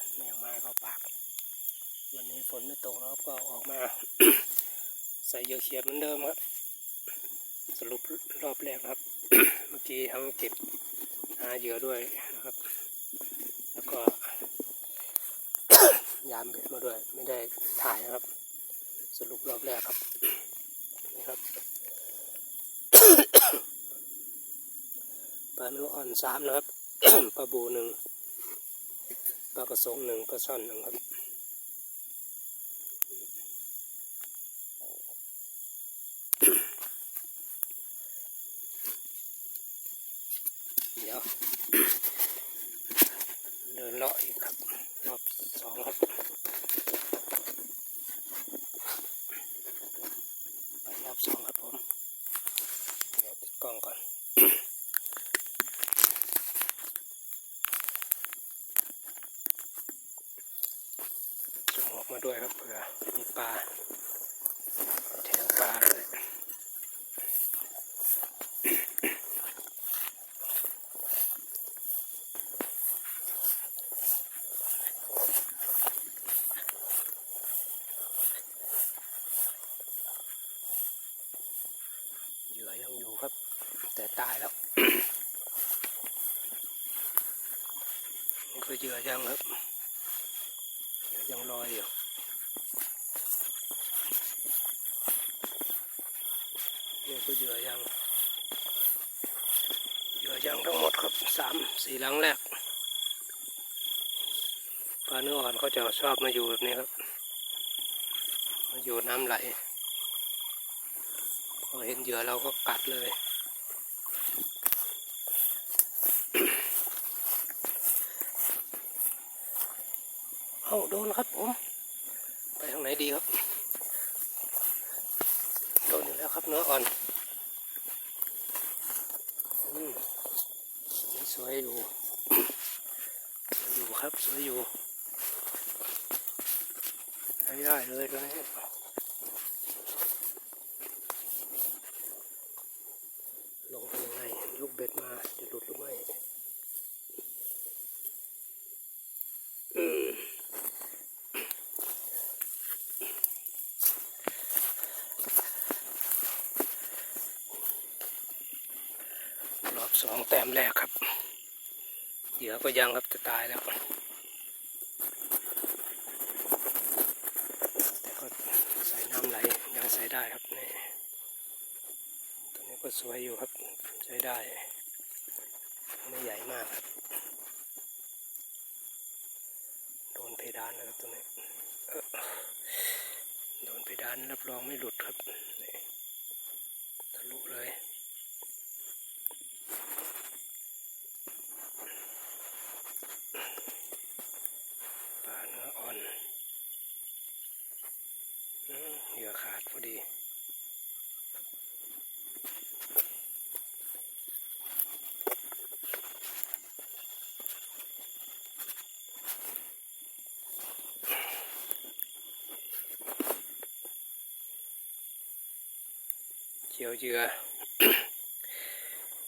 ยแมงไม้เข้าปาก วันนี้ฝนไม่ตกนะครับก็ออกมาใส่เยื่อเขียดเหมือนเดิมครับ สรุปรอบแรกครับ เมื่อกี้ทั้งเก็บหาเหยื่อด้วยนะครับ แล้วก็ยามเบ็ดมาด้วย ไม่ได้ถ่ายนะครับ สรุปรอบแรกครับนี่ครับปลาเนื้ออ่อนสามนะครับปลาบูหนึ่ง ปลากระสงหนึ่งปลาช่อนหนึ่งครับ เดี๋ยว เดินเลาะอีกครับ รอบสองครับ ไปรอบสองครับผม เดี๋ยวติดกล้องก่อน จุ่มออกมาด้วยครับเผื่อมีปลาแทงปลาเลย เหยื่อยังอยู่ครับ แต่ตายแล้ว เหยื่อยังครับยังลอยอยู่นี่ก็เหยื่อยังเหยื่อยังทั้งหมดครับสามสี่หลังแรกปลาเนื้ออ่อนเขาจะชอบมาอยู่แบบนี้ครับมาอยู่น้ำไหลพอเห็นเหยื่อเราก็กัดเลย เอาโดนครับผมไปทางไหนดีครับโดนอยู่แล้วครับเนื้ออ่อนอืมนี่สวยอยู่สวยอยู่ครับสวยอยู่ใช้ได้เลยตัวนี้ลงไปยังไงลูกเบ็ดมาจะหลุดหรือไม่อืมรอบสอง แรกครับ เหยื่อก็ยังครับจะตายแล้ว แต่ก็ใส่น้ำไหลยังใส่ได้ครับนี่ตัวนี้ก็สวยอยู่ครับใช้ได้ ไม่ใหญ่มากครับโดนเพดานนะครับตัวนี้โดนเพดานรับรองไม่หลุดครับทะลุเลยปลาเนื้ออ่อนอืมเหยื่อ ขาดพอดีเกี่ยวเยื่อ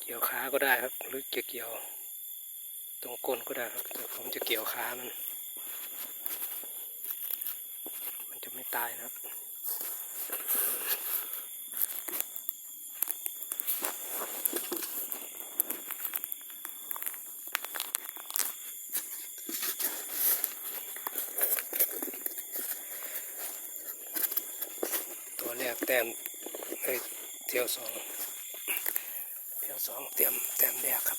เกี่ยวขาก็ได้ครับ หรือจะเกี่ยวตรงก้นก็ได้ครับแต่ผมจะเกี่ยวขามัน มันจะไม่ ตายนะครับตัวแรกแต้มเอ้ยเที่ยวสองเที่ยวสองเตรียมแต้มแรกครับ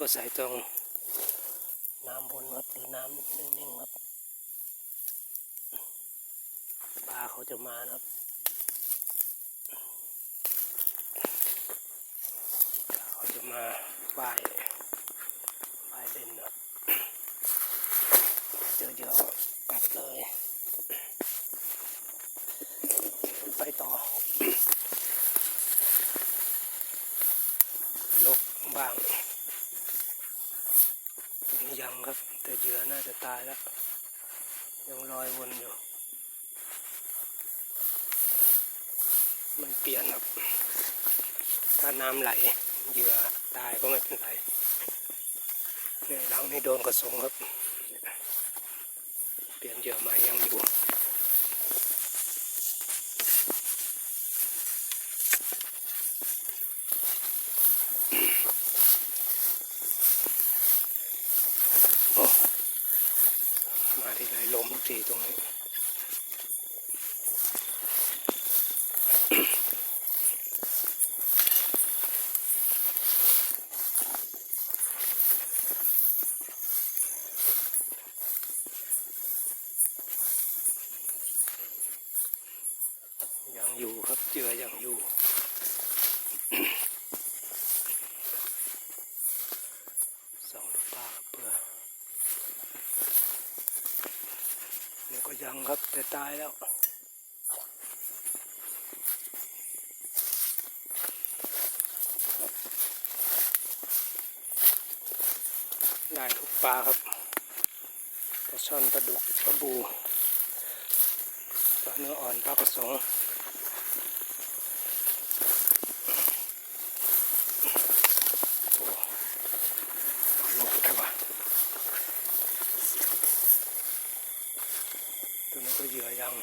ก็ใส่ตรงน้ำบนครับหรือน้ำนิ่งๆครับปลาเขาจะมานะครับปลาเขาจะมาว่ายว่ายเล่นนะครับเจอเยอะกัดเลยไปต่อ ลกบ้าง นี่ยังครับ แต่เหยื่อ น่าจะตายแล้ว ยังลอยวนอยู่ ไม่เปลี่ยนครับ ถ้าน้ำไหลเหยื่อตายก็ไม่เป็นไรเนี่ยหลังนี่โดนกระสงครับ เปลี่ยนเหยื่อมายังอยู่ โอ้มาที่ ทีตรงนี้ยังอยู่ครับเจือยังอยู่ สองลูกปลาครับเพื่อนี่ก็ แต่ตายแล้ว ได้ทุกปลาครับปลาช่อนปลาดุกปลาบูปลาเนื้ออ่อนปลากระสงโอ้ลงไปวะตัวนี้ก็เหยื่อยัง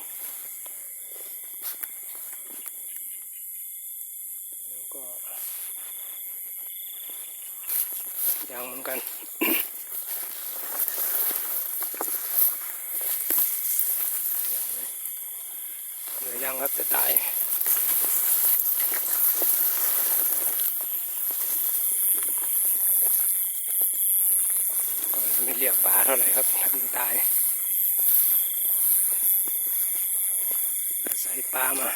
แล้วก็ ยังเหมือนกัน ยังเลยเหลือยังครับจะตายก็ไม่เรียกปลาเท่าไหร่ครับให้มันตายใส่ปลามา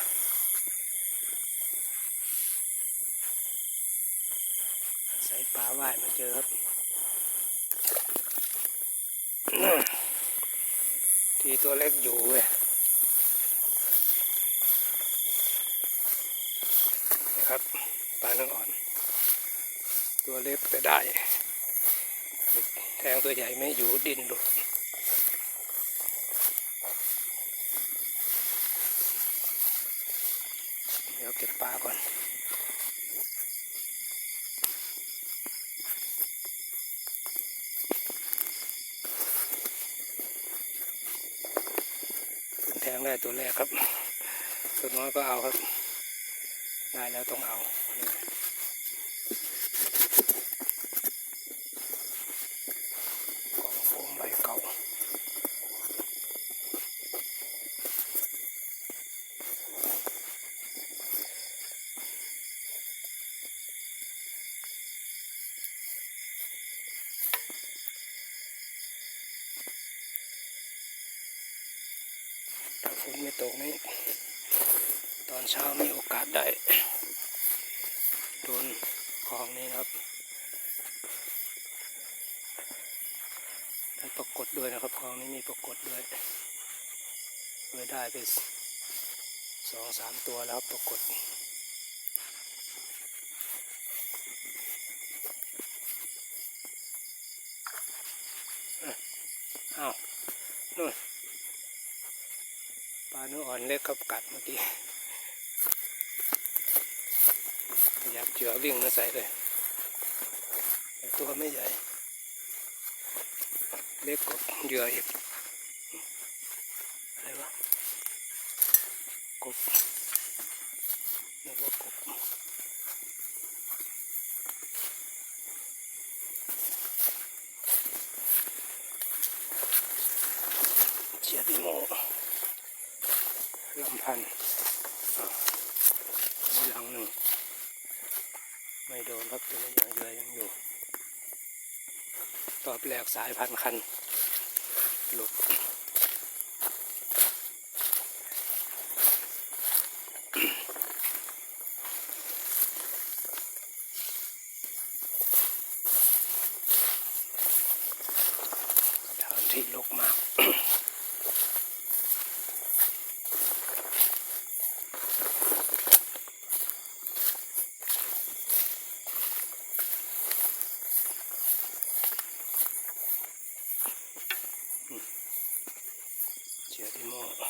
ใส่ปลา ว่ายมาเจอครับ ทีตัวเล็กอยู่เว้ยนะครับปลาเนื้ออ่อน ตัวเล็กไปได้ แทงตัวใหญ่ไม่อยู่ดินหลุดเดี๋ยวเก็บปลาก่อน เป็นแท งได้ตัวแรกครับ ตัวน้อยก็เอาครับ ได้แล้วต้องเอากองโฟมใบเก่า ถ้าฝนไม่ ตกนี้ ตอนเช้ามีโอกาสได้โดนคลองนี้นะครับได้ปรากฏด้วยนะครับคลองนี้มีปรากฏด้วยเลยได้ไปสองสามตัวแล้วปรากฏอะอ้าวนู่น ปลาเนุอ่อนเล็กขับกัดเมื่อกี้อยากเจือวิ่งมาใส่เลยแต่ตัวไม่ใหญ่ เล็กกบเดืออีกอะไรวะกบนึกว่ากบเจียดิโม ลำพันธ์อะอันนี้หลังหนึ่ง ไม่โดนครับตัวนี้ยังเยือยังอยู่ตอบแลกสายพันคันหลุด หม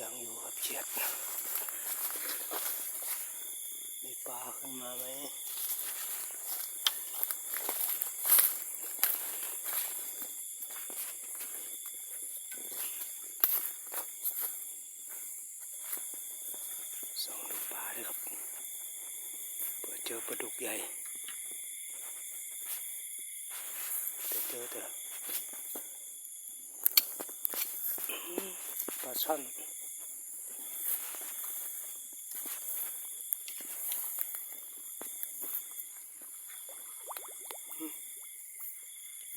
ยังอยู่ครับเจียด ขึ้นมาไหมส่องดูปลาด้วยครับเปิดเจอปลาดุกใหญ่แต่เจอแต่อื้อหือปลาช่อน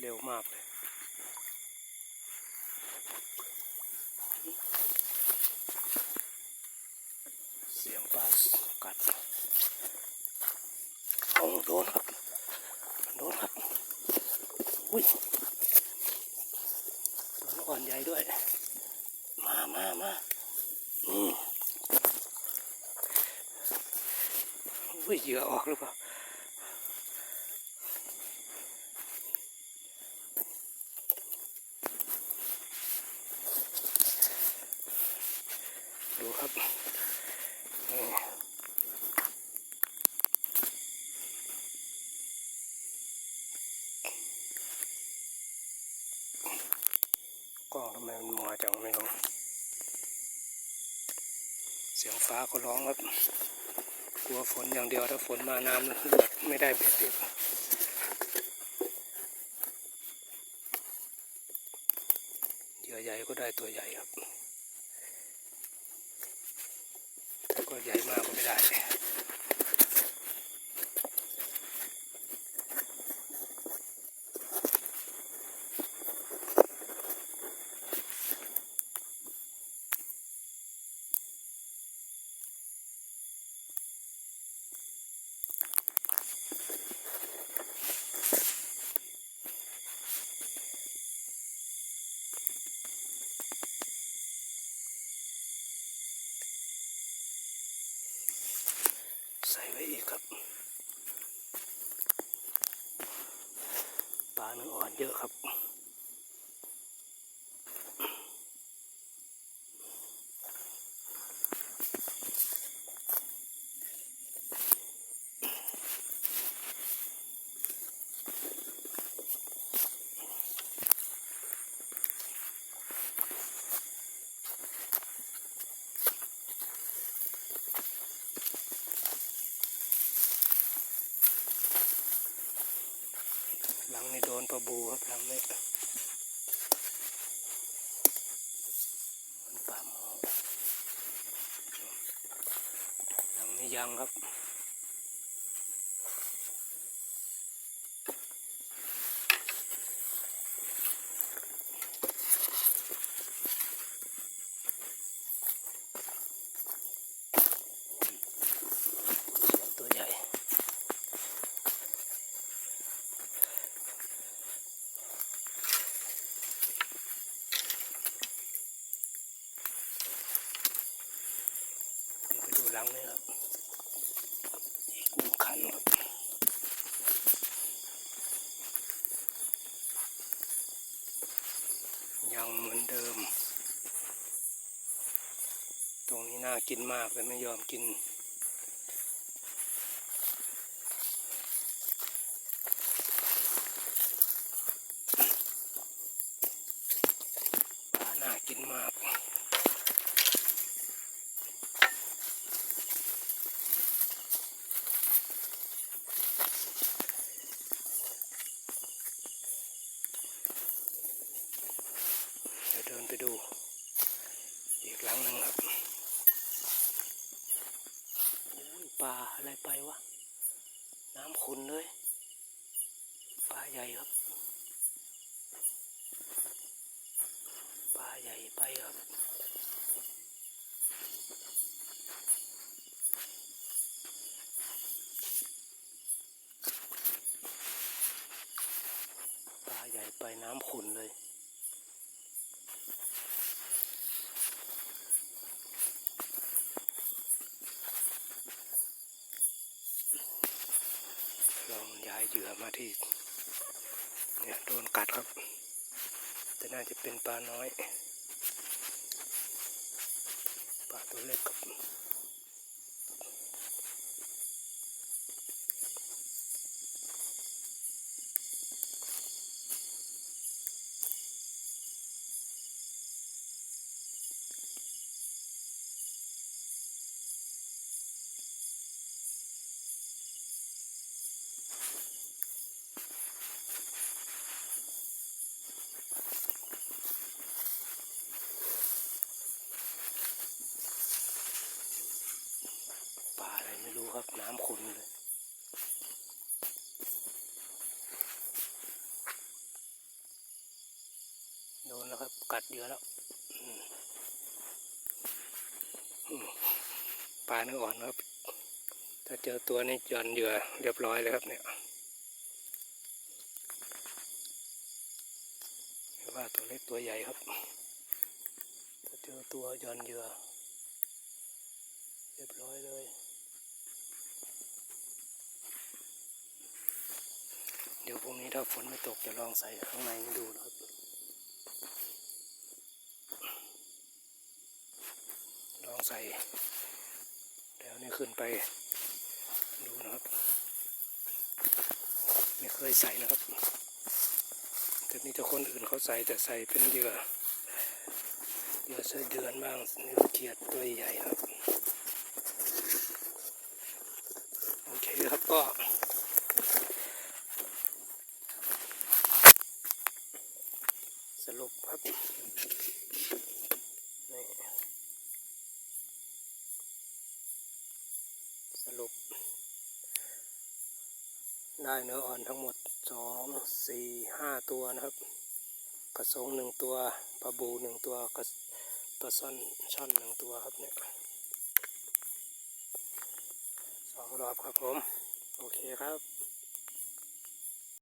เร็วมากเลยเสียงปลากัดเอาโดนครับ โดนครับ อุ้ยตัวอ่อนใหญ่ด้วย มามามาอืมอุ้ยเหยื่อออกหรือเปล่า ดูครับกล้องทำไมมันมัวจังไม่รู้เสียงฟ้าก็ร้องครับ กลัวฝนอย่างเดียว ถ้าฝนมาน้ำเลือดไม่ได้เบ็ดอีกเหยื่อใหญ่ก็ได้ตัวใหญ่ครับ แต่ก็ ใหญ่มากก็ไม่ได้ ใส่ไว้อีกครับปลาเนื้ออ่อนเยอะครับ หำปลาบูครับหลังนี่มันปลาหมอหลังนี่ยังครับ เสียบตัวใหญ่ ไปดูหลังนี่ครับอีกหนึ่งคันครับยังเหมือนเดิม ตรงนี้น่ากินมากแต่ไม่ยอมกิน ปลาน่ากินมาก เดี๋ยวเดินไปดู อีกหลังหนึ่งครับอุ้ยปลาอะ ไปวะ น้ำขุนเลยปลาใหญ่ครับปลาใหญ่ไปครับปลาใหญ่ไปน้ำขุนเลย ลองย้ายเหยื่อ มาที่ เนี่ยโดนกัดครับ แต่น่าจะเป็นปลาน้อย ปลาตตัวเล็กครับปลาอะไรไม่รู้ ครับน้ำขุ่นเลยโดนแล้วครับกัดเหยื่อแล้วปลาเนื้ออ่อนครับ ถ้าเจอตัวนี้หย่อนเหยื่อเรียบร้อยเลยครับเนี่ยว่าตัวเล็กตัวใหญ่ครับ ถ้าเจอตัวหย่อนเหยื่อเรียบร้อยเลย เดี๋ยวพรุ่งนี้ ถ้าฝนไม่ตกจะลองใส่ข้างในให้ดูนะครับ ลองใส่แล้วนี่ขึ้นไปดูนะครับ ไม่เคยใส่นะครับ แต่มีแต่คนอื่นเขาใส่แต่ใส่เป็นเหยื่อเหยื่อเสื้อเดือนบ้างนิ้วเขียดตัวใหญ่ครับ โอเคครับก็ สรุปครับนี่สรุป ได้เนื้ออ่อนทั้งหมดสองสี่ห้าตัวนะครับ กระสงหนึ่งตัวปลาบูหนึ่งตัวกระปลาซ่อนช่อนหนึ่งตัวครับเนี่ยสองรอบครับผม โอเคครับ